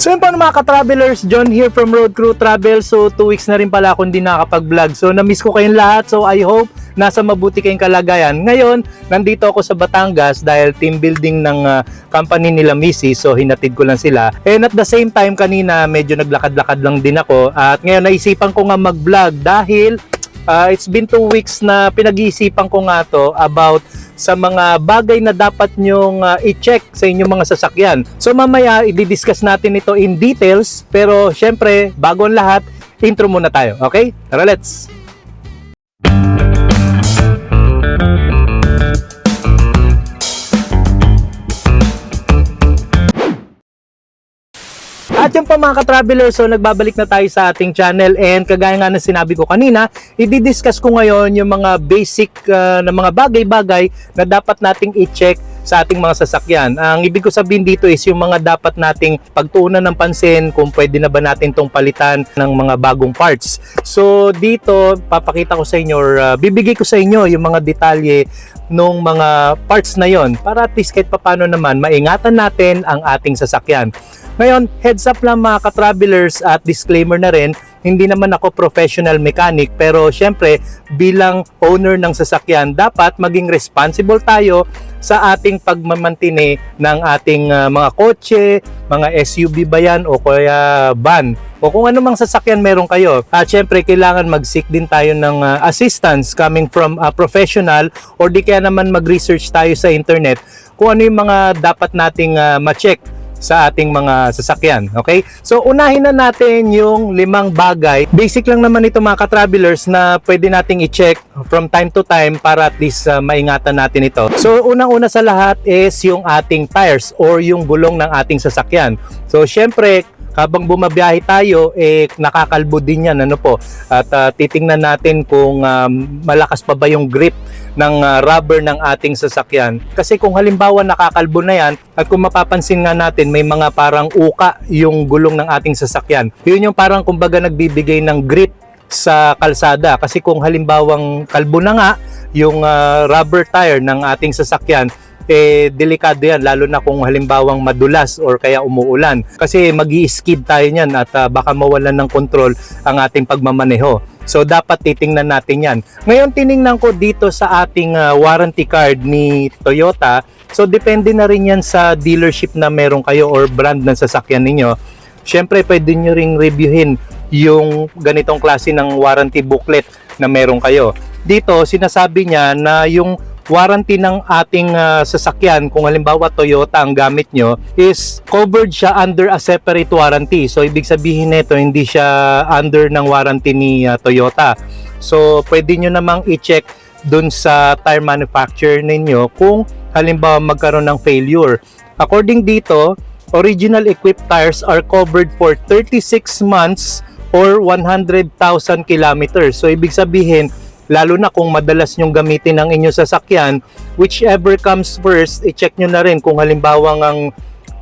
So yun po mga ka-travelers, John here from Road Crew Travel. So 2 weeks na rin pala akong hindi nakakapag-vlog. So na-miss ko kayong lahat. So I hope nasa mabuti kayong kalagayan. Ngayon, nandito ako sa Batangas dahil team building ng ah, company nila Missy. So hinatid ko lang sila. And at the same time kanina medyo naglakad-lakad lang din ako. At ngayon naisipan ko nga mag-vlog dahil ah, it's been 2 weeks na pinag-iisipan ko nga to about sa mga bagay na dapat nyong uh, i-check sa inyong mga sasakyan. So mamaya i-discuss natin ito in details pero syempre bago ang lahat intro muna tayo, okay? Tara let's! Pa mga ka-traveler, so nagbabalik na tayo sa ating channel. And kagaya nga ng sinabi ko kanina, i-discuss ko ngayon yung mga basic uh, na mga bagay-bagay na dapat nating i-check sa ating mga sasakyan. Ang ibig ko sabihin dito is yung mga dapat nating pagtuunan ng pansin kung pwede na ba natin tong palitan ng mga bagong parts. So dito, papakita ko sa inyo or uh, bibigay ko sa inyo yung mga detalye nung mga parts na yon para at least kahit papano naman maingatan natin ang ating sasakyan. Ngayon, heads up lang mga ka-travelers at disclaimer na rin, hindi naman ako professional mechanic pero syempre bilang owner ng sasakyan dapat maging responsible tayo sa ating pagmamantine ng ating uh, mga kotse, mga SUV ba yan o kaya van o kung ano mang sasakyan meron kayo. At syempre kailangan mag-seek din tayo ng uh, assistance coming from a professional or di kaya naman mag-research tayo sa internet kung ano yung mga dapat nating uh, ma-check sa ating mga sasakyan. Okay? So, unahin na natin yung limang bagay. Basic lang naman ito mga ka-travelers na pwede nating i-check from time to time para at least uh, maingatan natin ito. So, unang-una sa lahat is yung ating tires or yung gulong ng ating sasakyan. So, syempre, habang bumabiyahe tayo, eh, nakakalbo din yan. Ano po? At uh, titingnan natin kung um, malakas pa ba yung grip ng uh, rubber ng ating sasakyan. Kasi kung halimbawa nakakalbo na yan, at kung mapapansin nga natin, may mga parang uka yung gulong ng ating sasakyan. Yun yung parang kumbaga nagbibigay ng grip sa kalsada kasi kung halimbawang kalbo na nga yung uh, rubber tire ng ating sasakyan eh delikado yan lalo na kung halimbawang madulas or kaya umuulan kasi mag skid tayo niyan at uh, baka mawalan ng control ang ating pagmamaneho. So dapat titingnan natin yan. Ngayon tiningnan ko dito sa ating uh, warranty card ni Toyota. So depende na rin yan sa dealership na meron kayo or brand ng sasakyan ninyo. Siyempre pwede nyo ring reviewin yung ganitong klase ng warranty booklet na meron kayo. Dito sinasabi niya na yung warranty ng ating uh, sasakyan, kung halimbawa Toyota ang gamit nyo, is covered siya under a separate warranty. So, ibig sabihin nito, hindi siya under ng warranty ni uh, Toyota. So, pwede nyo namang i-check dun sa tire manufacturer ninyo kung halimbawa magkaroon ng failure. According dito, original equipped tires are covered for 36 months or 100,000 kilometers. So, ibig sabihin, lalo na kung madalas nyong gamitin ang inyong sasakyan, whichever comes first, i-check nyo na rin kung halimbawa ang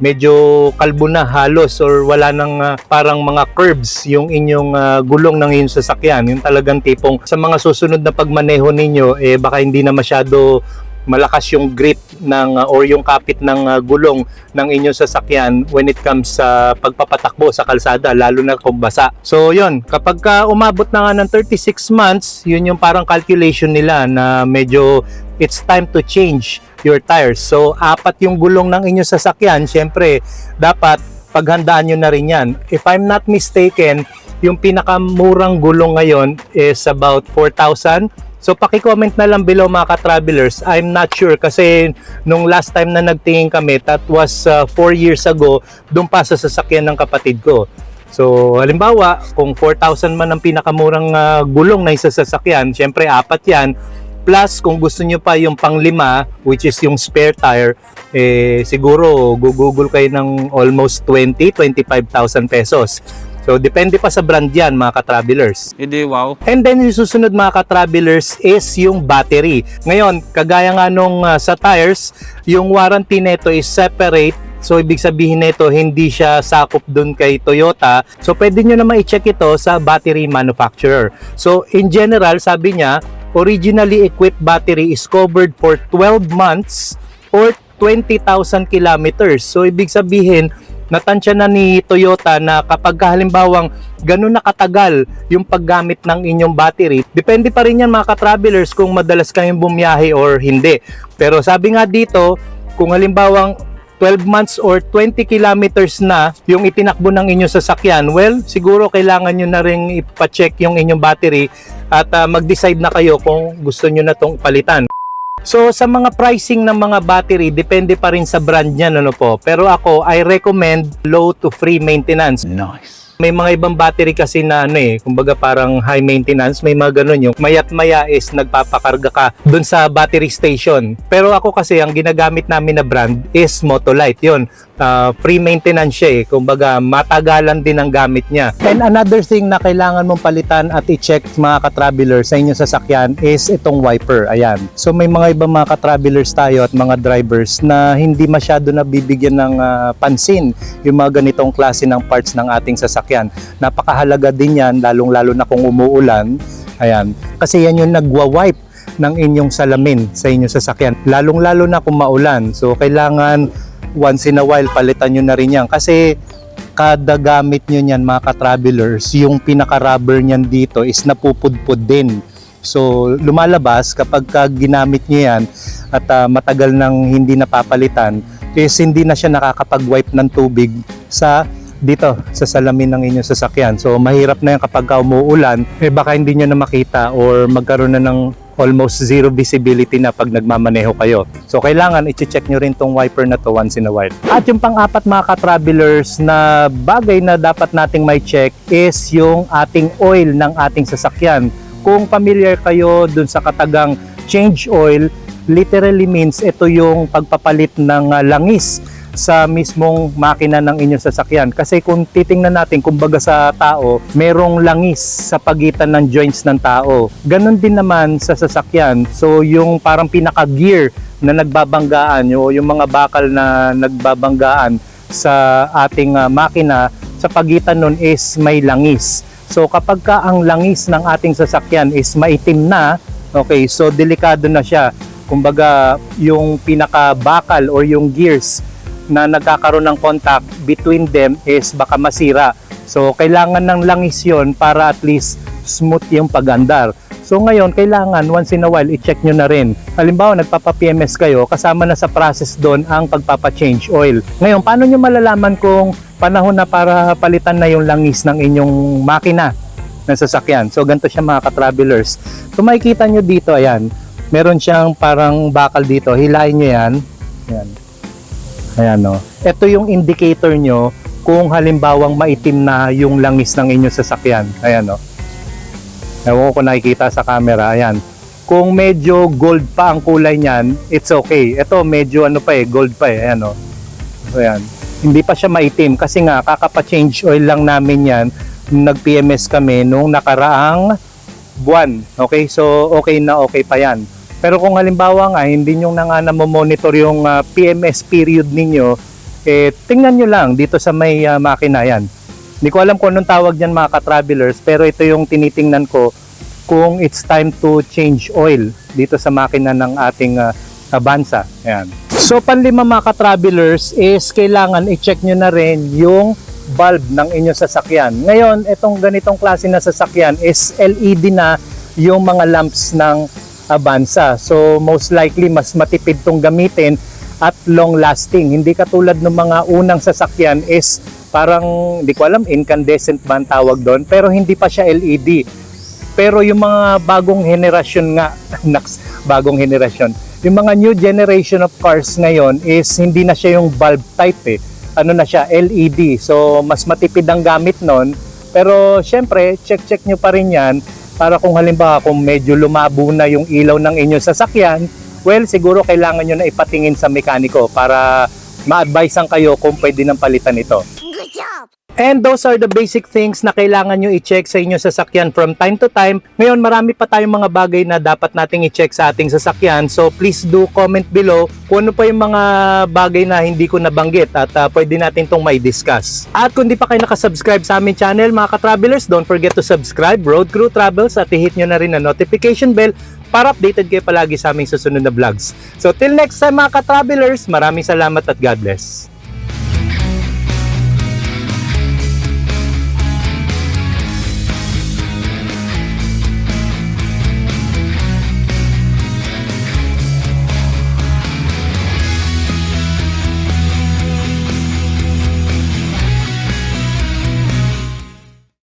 medyo kalbo na halos or wala nang uh, parang mga curbs yung inyong uh, gulong ng inyong sasakyan. Yung talagang tipong sa mga susunod na pagmaneho ninyo, eh baka hindi na masyado malakas yung grip ng uh, or yung kapit ng uh, gulong ng inyong sasakyan when it comes sa pagpapatakbo sa kalsada lalo na kung basa. So yun, kapag ka umabot na nga ng 36 months, yun yung parang calculation nila na medyo it's time to change your tires. So apat yung gulong ng inyong sasakyan, syempre dapat paghandaan nyo na rin yan. If I'm not mistaken, yung pinakamurang gulong ngayon is about 4,000 So paki-comment na lang below mga ka-travelers. I'm not sure kasi nung last time na nagtingin kami, that was 4 uh, years ago, doon pa sa sasakyan ng kapatid ko. So halimbawa, kung 4,000 man ang pinakamurang uh, gulong na isa sasakyan, syempre apat yan. Plus, kung gusto nyo pa yung panglima, which is yung spare tire, eh, siguro gugugol kayo ng almost 20, 25,000 pesos. So, depende pa sa brand yan, mga ka-travelers. Hindi, wow. And then, yung susunod mga ka-travelers is yung battery. Ngayon, kagaya nga nung uh, sa tires, yung warranty nito is separate So, ibig sabihin nito, hindi siya sakop dun kay Toyota. So, pwede nyo naman i-check ito sa battery manufacturer. So, in general, sabi niya, originally equipped battery is covered for 12 months or 20,000 kilometers. So, ibig sabihin, natansya na ni Toyota na kapag halimbawang ganun na katagal yung paggamit ng inyong battery, depende pa rin yan mga ka-travelers kung madalas kayong bumiyahe or hindi. Pero sabi nga dito, kung halimbawang 12 months or 20 kilometers na yung itinakbo ng inyong sasakyan, well, siguro kailangan nyo na rin ipacheck yung inyong battery at ah, mag-decide na kayo kung gusto nyo na tong palitan. So sa mga pricing ng mga battery, depende pa rin sa brand niyan ano po. Pero ako, I recommend low to free maintenance. Nice. May mga ibang battery kasi na ano eh, kumbaga parang high maintenance, may mga ganun yung mayat maya is nagpapakarga ka dun sa battery station. Pero ako kasi ang ginagamit namin na brand is Motolite yun. Ah, free maintenance siya eh, kumbaga matagalan din ang gamit niya. And another thing na kailangan mong palitan at i-check mga ka-traveler sa inyong sasakyan is itong wiper. Ayan. So may mga ibang mga ka-travelers tayo at mga drivers na hindi masyado nabibigyan ng ah, pansin yung mga ganitong klase ng parts ng ating sasakyan. Napakahalaga din yan, lalong-lalo na kung umuulan. Ayan. Kasi yan yung nagwa-wipe ng inyong salamin sa inyong sasakyan. Lalong-lalo na kung maulan. So, kailangan once in a while palitan nyo na rin yan. Kasi kada gamit nyo yan mga ka-travelers, yung pinaka-rubber nyan dito is napupudpud din. So, lumalabas kapag ka ginamit nyo yan at ah, matagal nang hindi napapalitan, is hindi na siya nakakapag-wipe ng tubig sa dito sa salamin ng inyong sasakyan. So mahirap na yan kapag ka umuulan, eh baka hindi nyo na makita or magkaroon na ng almost zero visibility na pag nagmamaneho kayo. So kailangan i-check nyo rin tong wiper na to once in a while. At yung pang-apat mga ka-travelers na bagay na dapat nating may check is yung ating oil ng ating sasakyan. Kung familiar kayo dun sa katagang change oil, literally means ito yung pagpapalit ng langis sa mismong makina ng inyong sasakyan. Kasi kung titingnan natin, kumbaga sa tao, merong langis sa pagitan ng joints ng tao. Ganon din naman sa sasakyan. So yung parang pinaka-gear na nagbabanggaan, o yung mga bakal na nagbabanggaan sa ating ah, makina, sa pagitan nun is may langis. So kapag ka ang langis ng ating sasakyan is maitim na, okay, so delikado na siya. Kumbaga, yung pinaka-bakal or yung gears na nagkakaroon ng contact between them is baka masira. So, kailangan ng langis yon para at least smooth yung pagandar. So, ngayon, kailangan once in a while, i-check nyo na rin. Halimbawa, nagpapa-PMS kayo, kasama na sa process doon ang pagpapa-change oil. Ngayon, paano nyo malalaman kung panahon na para palitan na yung langis ng inyong makina ng sasakyan? So, ganito siya mga ka-travelers. Kung makikita nyo dito, ayan, meron siyang parang bakal dito. Hilahin nyo yan. Ayan. Ayan no. Ito yung indicator nyo kung halimbawang maitim na yung langis ng inyong sasakyan. Ayan no. Ewan ko kung nakikita sa camera. Ayan. Kung medyo gold pa ang kulay niyan, it's okay. Ito medyo ano pa eh, gold pa eh. Ayan no. Ayan. Hindi pa siya maitim kasi nga kakapa-change oil lang namin yan. Nag-PMS kami nung nakaraang buwan. Okay? So okay na okay pa yan. Pero kung halimbawa nga, hindi nyo na nga monitor yung ah, PMS period ninyo, eh, tingnan nyo lang dito sa may ah, makina yan. Hindi ko alam kung anong tawag dyan mga ka-travelers, pero ito yung tinitingnan ko kung it's time to change oil dito sa makina ng ating ah, Avanza. Ayan. So panlima mga ka-travelers is kailangan i-check nyo na rin yung bulb ng inyong sasakyan. Ngayon, itong ganitong klase na sasakyan is LED na yung mga lamps ng Avanza. So most likely mas matipid tong gamitin at long lasting. Hindi katulad ng mga unang sasakyan is parang hindi ko alam incandescent ba ang tawag doon pero hindi pa siya LED. Pero yung mga bagong henerasyon nga, naks, bagong henerasyon, yung mga new generation of cars ngayon is hindi na siya yung bulb type eh. Ano na siya, LED. So mas matipid ang gamit nun. Pero syempre, check-check nyo pa rin yan para kung halimbawa kung medyo lumabo na yung ilaw ng inyong sasakyan, well, siguro kailangan nyo na ipatingin sa mekaniko para ma-advise kayo kung pwede nang palitan ito. And those are the basic things na kailangan nyo i-check sa inyong sasakyan from time to time. Ngayon, marami pa tayong mga bagay na dapat nating i-check sa ating sasakyan. So, please do comment below kung ano pa yung mga bagay na hindi ko nabanggit at ah, pwede natin itong may discuss. At kung di pa kayo nakasubscribe sa aming channel, mga ka-travelers, don't forget to subscribe, Road Crew Travels, at i-hit nyo na rin ang notification bell para updated kayo palagi sa aming susunod na vlogs. So, till next time mga ka-travelers, maraming salamat at God bless.